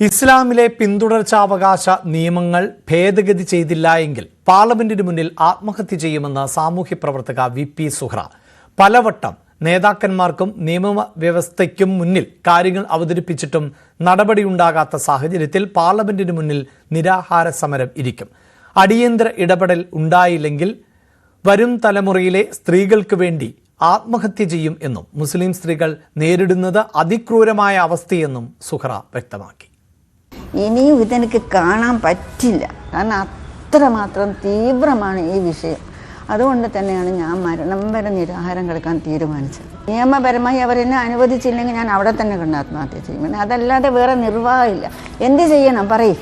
ഇസ്ലാമിലെ പിന്തുടർച്ചാവകാശ നിയമങ്ങൾ ഭേദഗതി ചെയ്തില്ല എങ്കിൽ പാർലമെന്റിന് മുന്നിൽ ആത്മഹത്യ ചെയ്യുമെന്ന് സാമൂഹ്യ പ്രവർത്തക വി പി സുഹ്ര പലവട്ടം നേതാക്കന്മാർക്കും നിയമവ്യവസ്ഥയ്ക്കും മുന്നിൽ കാര്യങ്ങൾ അവതരിപ്പിച്ചിട്ടും നടപടിയുണ്ടാകാത്ത സാഹചര്യത്തിൽ പാർലമെന്റിന് മുന്നിൽ നിരാഹാര സമരം ഇരിക്കും. അടിയന്തര ഇടപെടൽ ഉണ്ടായില്ലെങ്കിൽ വരും തലമുറയിലെ സ്ത്രീകൾക്ക് വേണ്ടി ആത്മഹത്യ ചെയ്യും എന്നും മുസ്ലിം സ്ത്രീകൾ നേരിടുന്നത് അതിക്രൂരമായ അവസ്ഥയെന്നും സുഹ്ര വ്യക്തമാക്കി. ഇനിയും ഇതെനിക്ക് കാണാൻ പറ്റില്ല. കാരണം അത്രമാത്രം തീവ്രമാണ് ഈ വിഷയം. അതുകൊണ്ട് തന്നെയാണ് ഞാൻ മരണം വരെ നിരാഹാരം കിടക്കാൻ തീരുമാനിച്ചത്. നിയമപരമായി അവരെന്നെ അനുവദിച്ചില്ലെങ്കിൽ ഞാൻ അവിടെ തന്നെ കണ്ട് ആത്മഹത്യ ചെയ്യും. പിന്നെ അതല്ലാതെ വേറെ നിർവാഹമില്ല. എന്ത് ചെയ്യണം? പറയും.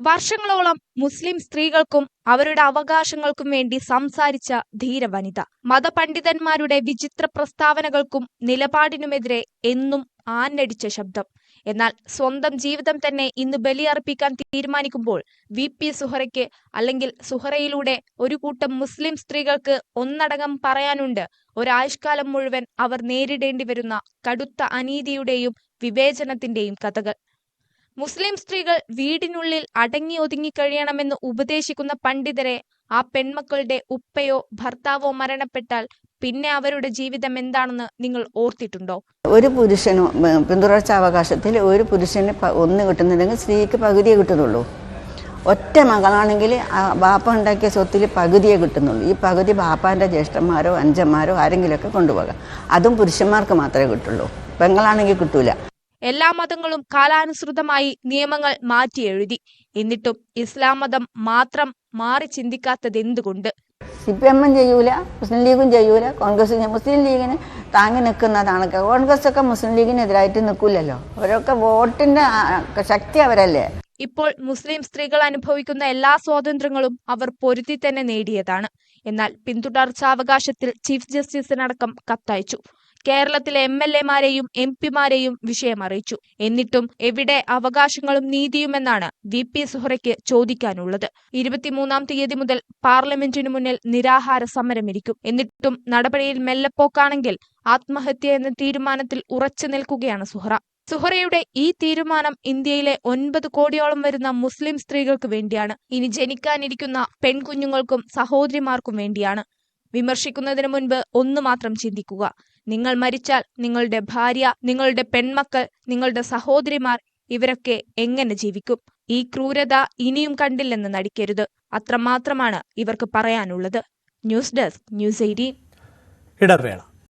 വർഷങ്ങളോളം മുസ്ലിം സ്ത്രീകൾക്കും അവരുടെ അവകാശങ്ങൾക്കും വേണ്ടി സംസാരിച്ച ധീര വനിത മതപണ്ഡിതന്മാരുടെ വിചിത്ര പ്രസ്താവനകൾക്കും നിലപാടിനുമെതിരെ എന്നും ആഞ്ഞടിച്ച ശബ്ദം. എന്നാൽ സ്വന്തം ജീവിതം തന്നെ ഇന്ന് ബലിയർപ്പിക്കാൻ തീരുമാനിക്കുമ്പോൾ വി പി സുഹറയ്ക്ക് അല്ലെങ്കിൽ സുഹറയിലൂടെ ഒരു കൂട്ടം മുസ്ലിം സ്ത്രീകൾക്ക് ഒന്നടങ്കം പറയാനുണ്ട്. ഒരായുഷ്കാലം മുഴുവൻ അവർ നേരിടേണ്ടി വരുന്ന കടുത്ത അനീതിയുടെയും വിവേചനത്തിന്റെയും കഥകൾ. മുസ്ലിം സ്ത്രീകൾ വീടിനുള്ളിൽ അടങ്ങി ഒതുങ്ങി കഴിയണമെന്ന് ഉപദേശിക്കുന്ന പണ്ഡിതരെ ആ പെൺമക്കളുടെ ഉപ്പയോ ഭർത്താവോ മരണപ്പെട്ടാൽ പിന്നെ അവരുടെ ജീവിതം എന്താണെന്ന് നിങ്ങൾ ഓർത്തിട്ടുണ്ടോ? ഒരു പുരുഷനും പിന്തുടർച്ച അവകാശത്തിൽ ഒരു പുരുഷന് ഒന്ന് കിട്ടുന്നില്ലെങ്കിൽ സ്ത്രീക്ക് പകുതിയെ കിട്ടുന്നുള്ളൂ. ഒറ്റ മകളാണെങ്കിൽ ആ ബാപ്പ ഉണ്ടാക്കിയ സ്വത്തിൽ പകുതിയെ കിട്ടുന്നുള്ളൂ. ഈ പകുതി ബാപ്പാന്റെ ജ്യേഷ്ഠന്മാരോ അഞ്ചന്മാരോ ആരെങ്കിലുമൊക്കെ കൊണ്ടുപോകാം. അതും പുരുഷന്മാർക്ക് മാത്രമേ കിട്ടുള്ളൂ. പെങ്ങളാണെങ്കിൽ കിട്ടൂല. എല്ലാ മതങ്ങളും കാലാനുസൃതമായി നിയമങ്ങൾ മാറ്റി എഴുതി. എന്നിട്ടും ഇസ്ലാം മതം മാത്രം മാറി ചിന്തിക്കാത്തത് എന്തുകൊണ്ട് സി പി എമ്മും ചെയ്യൂല മുസ്ലിം ലീഗും ചെയ്യൂല കോൺഗ്രസ് മുസ്ലിം ലീഗിന് താങ്ങി നിൽക്കുന്നതാണ്. കോൺഗ്രസ് ഒക്കെ മുസ്ലിം ലീഗിനെതിരായിട്ട് നിൽക്കില്ലല്ലോ അവരൊക്കെ വോട്ടിന്റെ ശക്തി അവരല്ലേ? ഇപ്പോൾ മുസ്ലിം സ്ത്രീകൾ അനുഭവിക്കുന്ന എല്ലാ സ്വാതന്ത്ര്യങ്ങളും അവർ പൊരുത്തി തന്നെ നേടിയതാണ്. എന്നാൽ പിന്തുടർച്ചാവകാശത്തിൽ ചീഫ് ജസ്റ്റിസിനടക്കം കത്തയച്ചു. കേരളത്തിലെ എം എൽ എമാരെയും എം പിമാരെയും വിഷയമറിയിച്ചു എന്നിട്ടും എവിടെ അവകാശങ്ങളും നീതിയുമെന്നാണ് വി പി സുഹറയ്ക്ക് ചോദിക്കാനുള്ളത്. ഇരുപത്തിമൂന്നാം തീയതി മുതൽ പാർലമെന്റിനു മുന്നിൽ നിരാഹാര സമരമിരിക്കും എന്നിട്ടും നടപടിയിൽ മെല്ലെപ്പോക്കാണെങ്കിൽ ആത്മഹത്യ എന്ന തീരുമാനത്തിൽ ഉറച്ചു നിൽക്കുകയാണ് സുഹറ. സുഹറയുടെ ഈ തീരുമാനം ഇന്ത്യയിലെ ഒൻപത് കോടിയോളം വരുന്ന മുസ്ലിം സ്ത്രീകൾക്ക് വേണ്ടിയാണ്. ഇനി ജനിക്കാനിരിക്കുന്ന പെൺകുഞ്ഞുങ്ങൾക്കും സഹോദരിമാർക്കും വേണ്ടിയാണ്. വിമർശിക്കുന്നതിന് മുൻപ് ഒന്ന് മാത്രം ചിന്തിക്കുക. നിങ്ങൾ മരിച്ചാൽ നിങ്ങളുടെ ഭാര്യ നിങ്ങളുടെ പെൺമക്കൾ നിങ്ങളുടെ സഹോദരിമാർ ഇവരൊക്കെ എങ്ങനെ ജീവിക്കും? ഈ ക്രൂരത ഇനിയും കണ്ടില്ലെന്ന് നടിക്കരുത്. അത്രമാത്രമാണ് ഇവർക്ക് പറയാനുള്ളത്. News desk news eighteen. ഇടവേള